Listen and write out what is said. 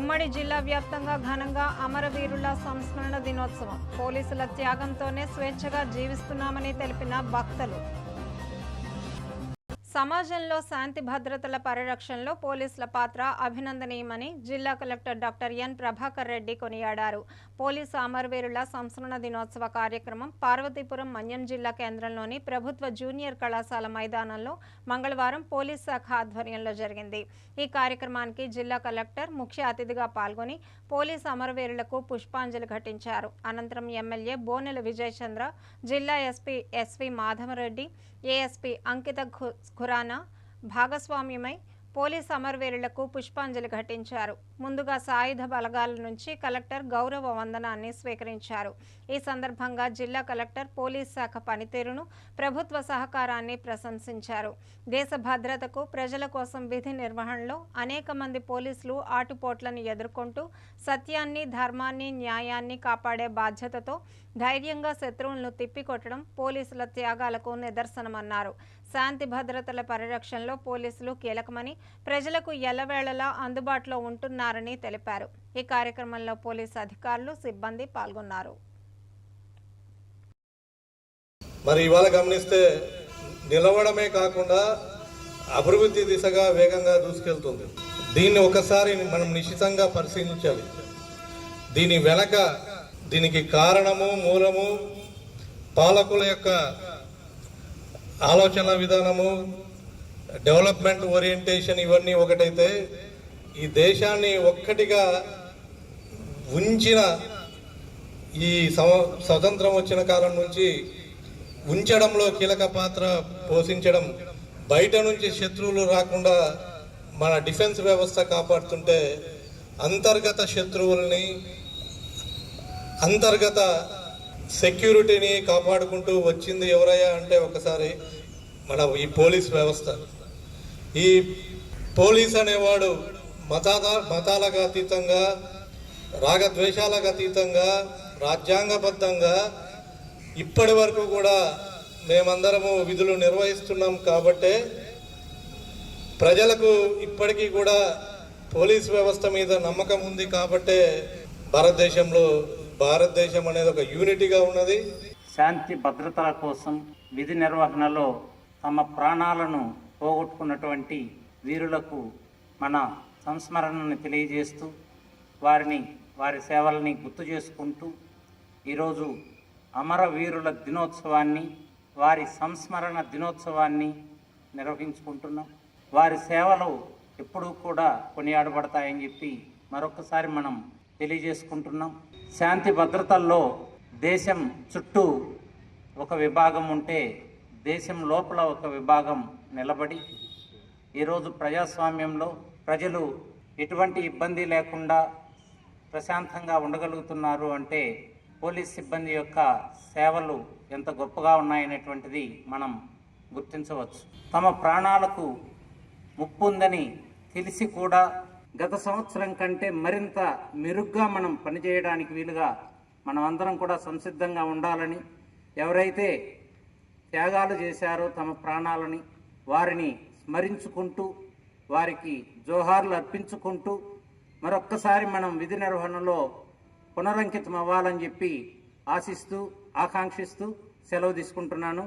ఉమ్మడి జిల్లా వ్యాప్తంగా ఘనంగా అమరవీరుల సంస్మరణ దినోత్సవం. పోలీసుల త్యాగంతోనే స్వేచ్ఛగా జీవిస్తున్నామని తెలిపిన భక్తులు. సమాజంలో శాంతి భద్రతల పరిరక్షణలో పోలీసుల పాత్ర అభినందనీయమని జిల్లా collector doctor N Prabhakar Reddy కొనియాడారు. పోలీసు అమరవీరుల సంస్మరణ దినోత్సవ కార్యక్రమం పార్వతీపురం మన్యం జిల్లా కేంద్రంలోని ప్రభుత్వ జూనియర్ కళాశాల మైదానంలో మంగళవారం పోలీస్ శాఖ ఆధ్వర్యంలో జరిగింది. ఈ కార్యక్రమానికి జిల్లా కలెక్టర్ ముఖ్య అతిథిగా పాల్గొని పోలీసు అమరవీరులకు పుష్పాంజలి ఘటించారు. అనంతరం ఎమ్మెల్యే బోనెల విజయచంద్ర జిల్లా SP S V Madhavareddy ASP Ankita Khurana భాగస్వామ్యమై police అమరవీరులకు పుష్పాంజలి ఘటించారు. ముందుగా సాయుధ బలగాల నుంచి కలెక్టర్ గౌరవ వందనాన్ని స్వీకరించారు. ఈ సందర్భంగా జిల్లా కలెక్టర్ పోలీస్ శాఖ పనితీరును ప్రభుత్వ సహకారాన్ని ప్రశంసించారు. దేశ భద్రతకు ప్రజల కోసం విధి నిర్వహణలో అనేక మంది పోలీసులు ఆటుపోట్లను ఎదుర్కొంటూ సత్యాన్ని ధర్మాన్ని న్యాయాన్ని కాపాడే బాధ్యతతో ధైర్యంగా శత్రువులను తిప్పికొట్టడం పోలీసుల త్యాగాలకు నిదర్శనమన్నారు. శాంతి భద్రతల పరిరక్షణలో పోలీసులు కీలకమని ప్రజలకు ఎల్లవేళలా అందుబాటులో ఉంటున్నారని తెలిపారు. ఈ కార్యక్రమంలో పోలీసు అధికారులు సిబ్బంది పాల్గొన్నారు. మరి ఇవాళ గమనిస్తే నిలవడమే కాకుండా అభివృద్ధి దిశగా వేగంగా దూసుకెళ్తుంది. దీన్ని ఒకసారి మనం నిశ్చితంగా పరిశీలించాలి. దీని వెనక దీనికి కారణము మూలము పాలకుల యొక్క ఆలోచన విధానము డెవలప్మెంట్ ఓరియంటేషన్ ఇవన్నీ ఒకటైతే ఈ దేశాన్ని ఒక్కటిగా ఉంచిన ఈ సంవ- స్వతంత్రం వచ్చిన కాలం నుంచి ఉంచడంలో కీలక పాత్ర పోషించడం బయట నుంచి శత్రువులు రాకుండా మన డిఫెన్స్ వ్యవస్థ కాపాడుతుంటే అంతర్గత శత్రువుల్ని అంతర్గత సెక్యూరిటీని కాపాడుకుంటూ వచ్చింది ఎవరయ్యా అంటే ఒకసారి మన ఈ పోలీస్ వ్యవస్థ. ఈ పోలీస్ అనేవాడు మతాల మతాలకు అతీతంగా రాగద్వేషాలకు అతీతంగా రాజ్యాంగబద్ధంగా ఇప్పటి వరకు కూడా మేమందరము విధులు నిర్వహిస్తున్నాం కాబట్టే ప్రజలకు ఇప్పటికీ కూడా పోలీస్ వ్యవస్థ మీద నమ్మకం ఉంది కాబట్టే భారతదేశంలో భారతదేశం అనేది ఒక యూనిటీగా ఉన్నది. శాంతి భద్రతల కోసం విధి నిర్వహణలో తమ ప్రాణాలను పోగొట్టుకున్నటువంటి వీరులకు మన సంస్మరణను తెలియజేస్తూ వారిని వారి సేవల్ని గుర్తు చేసుకుంటూ ఈరోజు అమరవీరుల దినోత్సవాన్ని వారి సంస్మరణ దినోత్సవాన్ని నిర్వహించుకుంటున్నాం. వారి సేవలు ఎప్పుడూ కూడా కొనియాడబడతాయని చెప్పి మరొకసారి మనం తెలియజేసుకుంటున్నాం. శాంతి భద్రతల్లో దేశం చుట్టూ ఒక విభాగం ఉంటే దేశం లోపల ఒక విభాగం నిలబడి ఈరోజు ప్రజాస్వామ్యంలో ప్రజలు ఎటువంటి ఇబ్బంది లేకుండా ప్రశాంతంగా ఉండగలుగుతున్నారు అంటే పోలీస్ సిబ్బంది యొక్క సేవలు ఎంత గొప్పగా ఉన్నాయనేటువంటిది మనం గుర్తించవచ్చు. తమ ప్రాణాలకు ముప్పు ఉందని తెలిసి కూడా గత సంవత్సరం కంటే మరింత మెరుగ్గా మనం పనిచేయడానికి వీలుగా మనం అందరం కూడా సంసిద్ధంగా ఉండాలని ఎవరైతే త్యాగాలు చేశారో తమ ప్రాణాలని వారిని స్మరించుకుంటూ వారికి జోహార్లు అర్పించుకుంటూ మరొక్కసారి మనం విధి నిర్వహణలో పునరంకితం అవ్వాలని చెప్పి ఆశిస్తూ ఆకాంక్షిస్తూ సెలవు తీసుకుంటున్నాను.